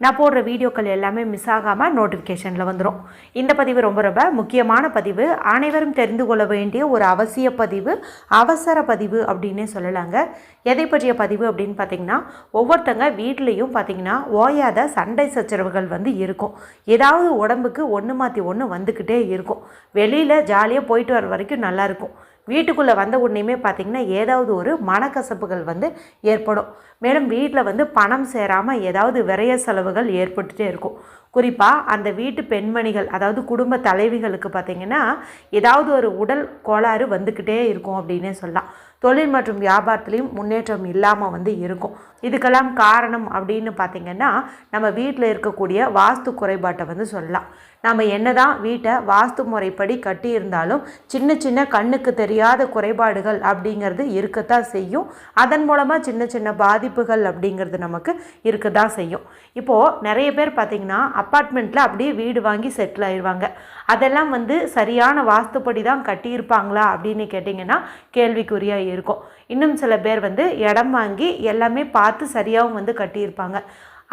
நான் போடுற வீடியோக்கள் எல்லாமே மிஸ் ஆகாமல் நோட்டிஃபிகேஷனில் வந்துடும் இந்த பதிவு ரொம்ப ரொம்ப முக்கியமான பதிவு. அனைவரும் தெரிந்து கொள்ள வேண்டிய ஒரு அவசிய பதிவு அவசர பதிவு அப்படின்னே சொல்லலாங்க. எதை பற்றிய பதிவு அப்படின்னு பார்த்தீங்கன்னா ஒவ்வொருத்தங்க வீட்லேயும் பார்த்தீங்கன்னா ஓயாத சண்டை சச்சரவுகள் வந்து இருக்கும். ஏதாவது உடம்புக்கு ஒன்று மாற்றி ஒன்று வந்துக்கிட்டே இருக்கும். வெளியில் ஜாலியாக போயிட்டு வர வரைக்கும் நல்லாயிருக்கும் வீட்டுக்குள்ளே வந்த உடனேயுமே பார்த்திங்கன்னா ஏதாவது ஒரு மனக்கசப்புகள் வந்து ஏற்படும். மேலும் வீட்டில் வந்து பணம் சேராமல் ஏதாவது விரைய செலவுகள் ஏற்பட்டுகிட்டே இருக்கும். குறிப்பாக அந்த வீட்டு பெண்மணிகள் அதாவது குடும்ப தலைவிகளுக்கு பார்த்திங்கன்னா ஏதாவது ஒரு உடல் கோளாறு வந்துக்கிட்டே இருக்கும் அப்படின்னே சொல்லலாம். தொழில் மற்றும் வியாபாரத்துலேயும் முன்னேற்றம் இல்லாமல் வந்து இருக்கும். இதுக்கெல்லாம் காரணம் அப்படின்னு பார்த்திங்கன்னா நம்ம வீட்டில் இருக்கக்கூடிய வாஸ்து குறைபாட்டை வந்து சொல்லலாம். நம்ம என்ன தான் வீட்டை வாஸ்து முறைப்படி கட்டியிருந்தாலும் சின்ன சின்ன கண்ணுக்கு தெரியாத குறைபாடுகள் அப்படிங்கிறது இருக்கத்தான் செய்யும். அதன் மூலமாக சின்ன சின்ன பாதிப்புகள் அப்படிங்கிறது நமக்கு இருக்க தான் செய்யும். இப்போது நிறைய பேர் பார்த்திங்கன்னா அப்பார்ட்மெண்ட்டில் அப்படியே வீடு வாங்கி செட்டில் ஆயிடுவாங்க அதெல்லாம் வந்து சரியான வாஸ்துப்படி தான் கட்டியிருப்பாங்களா அப்படின்னு கேட்டிங்கன்னா கேள்விக்குறியாக இருக்கும். இன்னும் சில பேர் வந்து இடம் வாங்கி எல்லாமே பார்த்து சரியாகவும் வந்து கட்டியிருப்பாங்க.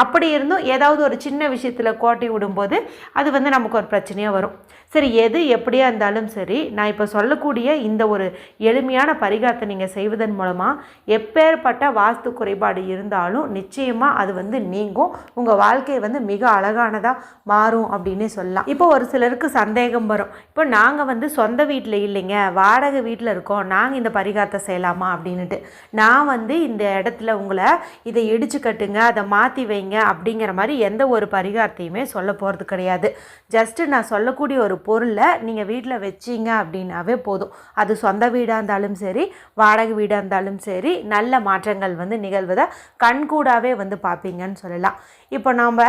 அப்படி இருந்தும் ஏதாவது ஒரு சின்ன விஷயத்தில் கோட்டி விடும்போது அது வந்து நமக்கு ஒரு பிரச்சனையாக வரும். சரி எது எப்படியா இருந்தாலும் சரி நான் இப்போ சொல்லக்கூடிய இந்த ஒரு எளிமையான பரிகாரத்தை நீங்கள் செய்வதன் மூலமாக எப்பேற்பட்ட வாஸ்து குறைபாடு இருந்தாலும் நிச்சயமாக அது வந்து நீங்கும். உங்கள் வாழ்க்கை வந்து மிக அழகானதாக மாறும் அப்படின்னே சொல்லலாம். இப்போ ஒரு சிலருக்கு சந்தேகம் வரும். இப்போ நாங்கள் வந்து சொந்த வீட்டில் இல்லைங்க வாடகை வீட்டில் இருக்கோம் நாங்கள் இந்த பரிகாரத்தை செய்யலாமா அப்படின்ட்டு நான் வந்து இந்த இடத்துல உங்களை இதை இடிச்சு கட்டுங்க அதை மாற்றி வைங்க அப்படிங்கிற மாதிரி எந்த ஒரு பரிகாரத்தையுமே சொல்ல போகிறது கிடையாது. ஜஸ்ட்டு நான் சொல்லக்கூடிய ஒரு பொருளை நீங்கள் வீட்டில் வச்சீங்க அப்படின்னாவே போதும். அது சொந்த வீடாக இருந்தாலும் சரி வாடகை வீடாக இருந்தாலும் சரி நல்ல மாற்றங்கள் வந்து நிகழ்வதை கண்கூடாகவே வந்து பார்ப்பீங்கன்னு சொல்லலாம். இப்போ நாம்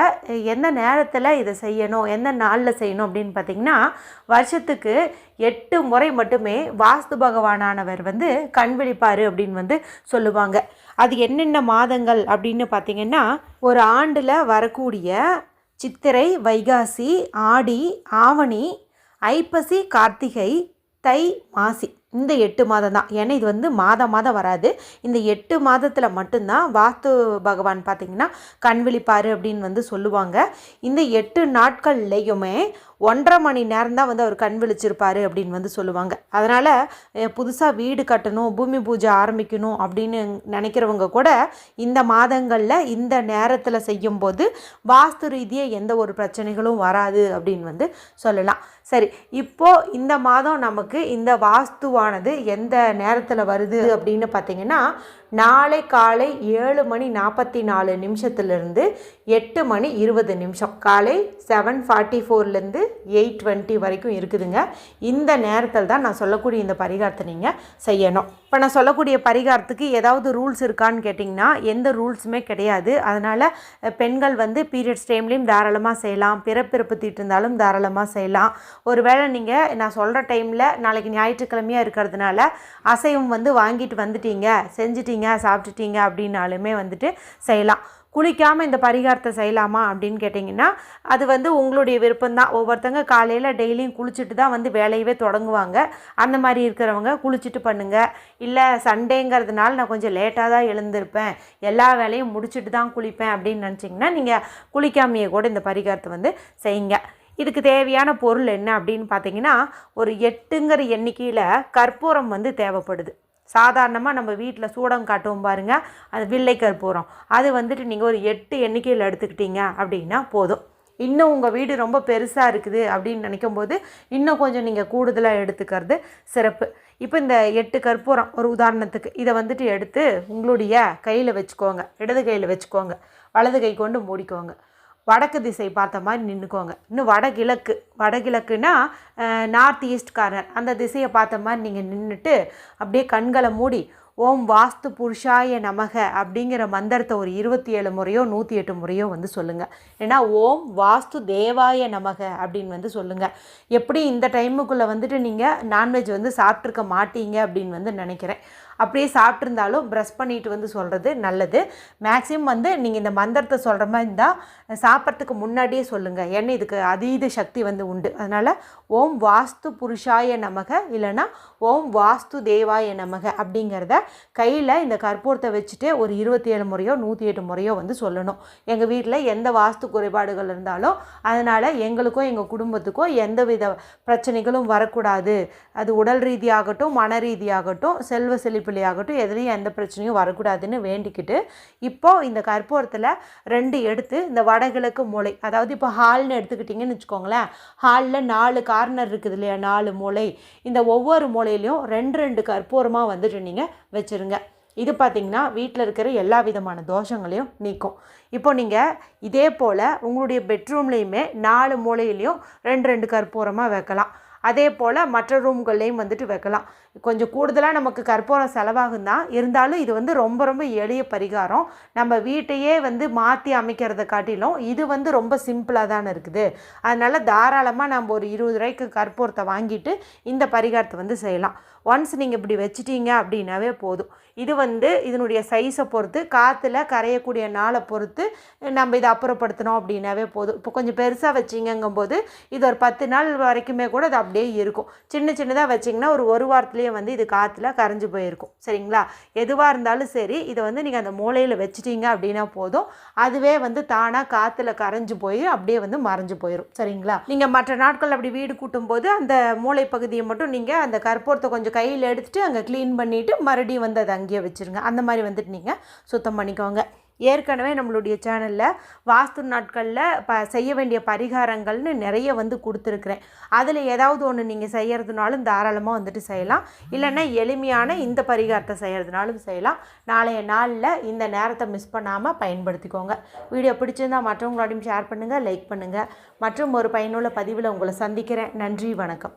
எந்த நேரத்தில் இதை செய்யணும் எந்த நாளில் செய்யணும் அப்படின்னு பார்த்திங்கன்னா வருஷத்துக்கு எட்டு முறை மட்டுமே வாஸ்து பகவானானவர் வந்து கண் விழிப்பார் அப்படின்னு வந்து சொல்லுவாங்க. அது என்னென்ன மாதங்கள் அப்படின்னு பார்த்திங்கன்னா ஒரு ஆண்டில் வரக்கூடிய சித்திரை வைகாசி ஆடி ஆவணி ஐப்பசி கார்த்திகை தை மாசி. இந்த எட்டு மாதம் தான். ஏன்னா இது வந்து மாதம் மாதம் வராது. இந்த எட்டு மாதத்தில் மட்டும்தான் வாஸ்து பகவான் பார்த்திங்கன்னா கண் விழிப்பார் அப்படின்னு வந்து சொல்லுவாங்க. இந்த எட்டு நாட்கள்லேயுமே ஒன்றரை மணி நேரம் தான் வந்து அவர் கண் விழிச்சிருப்பார் அப்படின்னு வந்து சொல்லுவாங்க. அதனால் புதுசாக வீடு கட்டணும் பூமி பூஜை ஆரம்பிக்கணும் அப்படின்னு நினைக்கிறவங்க கூட இந்த மாதங்களில் இந்த நேரத்தில் செய்யும்போது வாஸ்து ரீதியாக எந்த ஒரு பிரச்சனைகளும் வராது அப்படின்னு வந்து சொல்லலாம். சரி இப்போது இந்த மாதம் நமக்கு இந்த வாஸ்துவானது எந்த நேரத்தில் வருது அப்படின்னு பார்த்தீங்கன்னா நாளை காலை ஏழு மணி நாற்பத்தி நாலு நிமிஷத்துலேருந்து எட்டு மணி இருபது நிமிஷம். காலை செவன் ஃபார்ட்டி ஃபோர்லேருந்து எயிட் டுவெண்ட்டி வரைக்கும் இருக்குதுங்க. இந்த நேரத்தில் தான் நான் சொல்லக்கூடிய இந்த பரிகாரத்தை நீங்கள் செய்யணும். இப்போ நான் சொல்லக்கூடிய பரிகாரத்துக்கு ஏதாவது ரூல்ஸ் இருக்கான்னு கேட்டிங்கன்னா எந்த ரூல்ஸுமே கிடையாது. அதனால் பெண்கள் வந்து பீரியட்ஸ் டைம்லேயும் தாராளமாக செய்யலாம். பிறப்பிறப்பு தீட்டு இருந்தாலும் தாராளமாக செய்யலாம். ஒருவேளை நீங்கள் நான் சொல்கிற டைமில் நாளைக்கு ஞாயிற்றுக்கிழமையாக இருக்கிறதுனால அசைவம் வந்து வாங்கிட்டு வந்துட்டீங்க செஞ்சிட்டீங்க சாப்பிட்டுட்டீங்க அப்படின்னாலுமே வந்துட்டு செய்யலாம். குளிக்காமல் இந்த பரிகாரத்தை செய்யலாமா அப்படின்னு கேட்டிங்கன்னா அது வந்து உங்களுடைய விருப்பம்தான். ஒவ்வொருத்தங்க காலையில் டெய்லியும் குளிச்சுட்டு தான் வந்து வேலையவே தொடங்குவாங்க. அந்த மாதிரி இருக்கிறவங்க குளிச்சுட்டு பண்ணுங்கள் இல்லை சண்டேங்கிறதுனால நான் கொஞ்சம் லேட்டாக தான் எழுந்திருப்பேன். எல்லா வேலையும் முடிச்சுட்டு தான் குளிப்பேன் அப்படின்னு நினச்சிங்கன்னா நீங்கள் குளிக்காமையே கூட இந்த பரிகாரத்தை வந்து செய்யுங்க. இதுக்கு தேவையான பொருள் என்ன அப்படின்னு பார்த்தீங்கன்னா ஒரு எட்டுங்கிற எண்ணிக்கையில் கற்பூரம் வந்து தேவைப்படுது. சாதாரணமாக நம்ம வீட்டில் சூடம் காட்டுவோம் பாருங்கள் அது வில்லை கற்பூரம் அது வந்துட்டு நீங்கள் ஒரு எட்டு எண்ணிக்கையில் எடுத்துக்கிட்டீங்க அப்படின்னா போதும். இன்னும் உங்கள் வீடு ரொம்ப பெருசாக இருக்குது அப்படின்னு நினைக்கும் போது இன்னும் கொஞ்சம் நீங்கள் கூடுதலாக எடுத்துக்கிறது சிறப்பு. இப்போ இந்த எட்டு கற்பூரம் ஒரு உதாரணத்துக்கு. இதை வந்துட்டு எடுத்து உங்களுடைய கையில் வச்சுக்கோங்க. இடது கையில் வச்சுக்கோங்க. வலது கை கொண்டு மூடிக்கோங்க. வடக்கு திசை பார்த்த மாதிரி நின்றுக்கோங்க இன்னும் வடகிழக்கு வடகிழக்குனா நார்த் ஈஸ்ட் கார்னர் அந்த திசையை பார்த்த மாதிரி நீங்கள் நின்றுட்டு அப்படியே கண்களை மூடி ஓம் வாஸ்து புருஷாய நமக அப்படிங்கிற மந்திரத்தை ஒரு இருபத்தி ஏழு முறையோ நூற்றி எட்டு முறையோ வந்து சொல்லுங்கள் ஏன்னா ஓம் வாஸ்து தேவாய நமக அப்படின்னு வந்து சொல்லுங்கள் எப்படி இந்த டைமுக்குள்ளே வந்துட்டு நீங்கள் நான்வெஜ் வந்து சாப்பிட்ருக்க மாட்டீங்க அப்படின்னு வந்து நினைக்கிறேன். அப்படியே சாப்பிட்ருந்தாலும் ப்ரெஷ் பண்ணிட்டு வந்து சொல்கிறது நல்லது. மேக்ஸிமம் வந்து நீங்கள் இந்த மந்திரத்தை சொல்கிற மாதிரி இருந்தால் சாப்பிட்றதுக்கு முன்னாடியே சொல்லுங்கள் ஏன்னா இதுக்கு அதீத சக்தி வந்து உண்டு. அதனால் ஓம் வாஸ்து புருஷாய நமக இல்லைன்னா ஓம் வாஸ்து தேவாய நமக அப்படிங்கிறத கையில் இந்த கற்பூரத்தை வச்சுட்டு ஒரு இருபத்தி ஏழு முறையோ நூற்றி எட்டு முறையோ வந்து சொல்லணும். எங்கள் வீட்டில் எந்த வாஸ்து குறைபாடுகள் இருந்தாலும் அதனால் எங்களுக்கோ எங்கள் குடும்பத்துக்கோ எந்த வித பிரச்சனைகளும் வரக்கூடாது. அது உடல் ரீதியாகட்டும் மன ரீதியாகட்டும் செல்வ செழிப்பிலையாகட்டும் எதுலேயும் எந்த பிரச்சனையும் வரக்கூடாதுன்னு வேண்டிக்கிட்டு இப்போது இந்த கற்பூரத்தில் ரெண்டு எடுத்து இந்த வடகிழக்கு மூளை அதாவது இப்போ ஹால்னு எடுத்துக்கிட்டிங்கன்னு வச்சுக்கோங்களேன் ஹாலில் நாலு கார்னர் இருக்குது இல்லையா நாலு மூளை. இந்த ஒவ்வொரு மூலையிலையும் ரெண்டு ரெண்டு கற்பூரமாக வந்துட்டு நீங்கள் வச்சுருங்க. இது பார்த்திங்கன்னா வீட்டில் இருக்கிற எல்லா விதமான தோஷங்களையும் நீக்கும். இப்போ நீங்கள் இதே போல் உங்களுடைய பெட்ரூம்லேயுமே நாலு மூலையிலையும் ரெண்டு ரெண்டு கற்பூரமாக வைக்கலாம். அதே போல் மற்ற ரூம்கள்லேயும் வந்துட்டு வைக்கலாம். கொஞ்சம் கூடுதலாக நமக்கு கற்பூரம் செலவாகும் தான் இருந்தாலும் இது வந்து ரொம்ப ரொம்ப எளிய பரிகாரம். நம்ம வீட்டையே வந்து மாற்றி அமைக்கிறத காட்டிலும் இது வந்து ரொம்ப சிம்பிளாக தானே இருக்குது. அதனால் தாராளமாக நம்ம ஒரு இருபது ரூபாய்க்கு கற்பூரத்தை வாங்கிட்டு இந்த பரிகாரத்தை வந்து செய்யலாம். ஒன்ஸ் நீங்கள் இப்படி வச்சிட்டீங்க அப்படின்னாவே போதும். இது வந்து இதனுடைய சைஸை பொறுத்து காற்றுல கரையக்கூடிய நாளை பொறுத்து நம்ம இதை அப்புறப்படுத்தினோம் அப்படின்னாவே போதும். இப்போ கொஞ்சம் பெருசாக வச்சிங்கங்கும்போது இது ஒரு பத்து நாள் வரைக்குமே கூட அது அப்படியே இருக்கும். சின்ன சின்னதாக வச்சிங்கன்னா ஒரு ஒரு அப்படியே வந்து இது காற்றுல கரைஞ்சி போயிருக்கும். சரிங்களா? எதுவாக இருந்தாலும் சரி இதை வந்து நீங்கள் அந்த மூலையில் வச்சிட்டீங்க அப்படின்னா போதும். அதுவே வந்து தானாக காற்றுல கரைஞ்சி போய் அப்படியே வந்து மறைஞ்சு போயிடும் சரிங்களா? நீங்கள் மற்ற நாட்கள் அப்படி வீடு கூட்டும்போது அந்த மூளை பகுதியை மட்டும் நீங்கள் அந்த கற்பூரத்தை கொஞ்சம் கையில் எடுத்துகிட்டு அங்கே க்ளீன் பண்ணிவிட்டு மறுபடியும் வந்து அதை அங்கேயே வச்சுருங்க. அந்த மாதிரி வந்துட்டு நீங்கள் சுத்தம் பண்ணிக்கோங்க. ஏற்கனவே நம்மளுடைய சேனலில் வாஸ்து நாட்களில் ப செய்ய வேண்டிய பரிகாரங்கள்னு நிறைய வந்து கொடுத்துருக்குறேன். அதில் ஏதாவது ஒன்று நீங்கள் செய்கிறதுனாலும் தாராளமாக வந்துட்டு செய்யலாம். இல்லைன்னா எளிமையான இந்த பரிகாரத்தை செய்கிறதுனாலும் செய்யலாம். நாளைய நாளில் இந்த நேரத்தை மிஸ் பண்ணாமல் பயன்படுத்திக்கோங்க. வீடியோ பிடிச்சிருந்தால் மற்றவங்களோடையும் ஷேர் பண்ணுங்கள் லைக் பண்ணுங்கள் மற்றும் ஒரு பயனுள்ள பதிவில் உங்களை சந்திக்கிறேன். நன்றி வணக்கம்.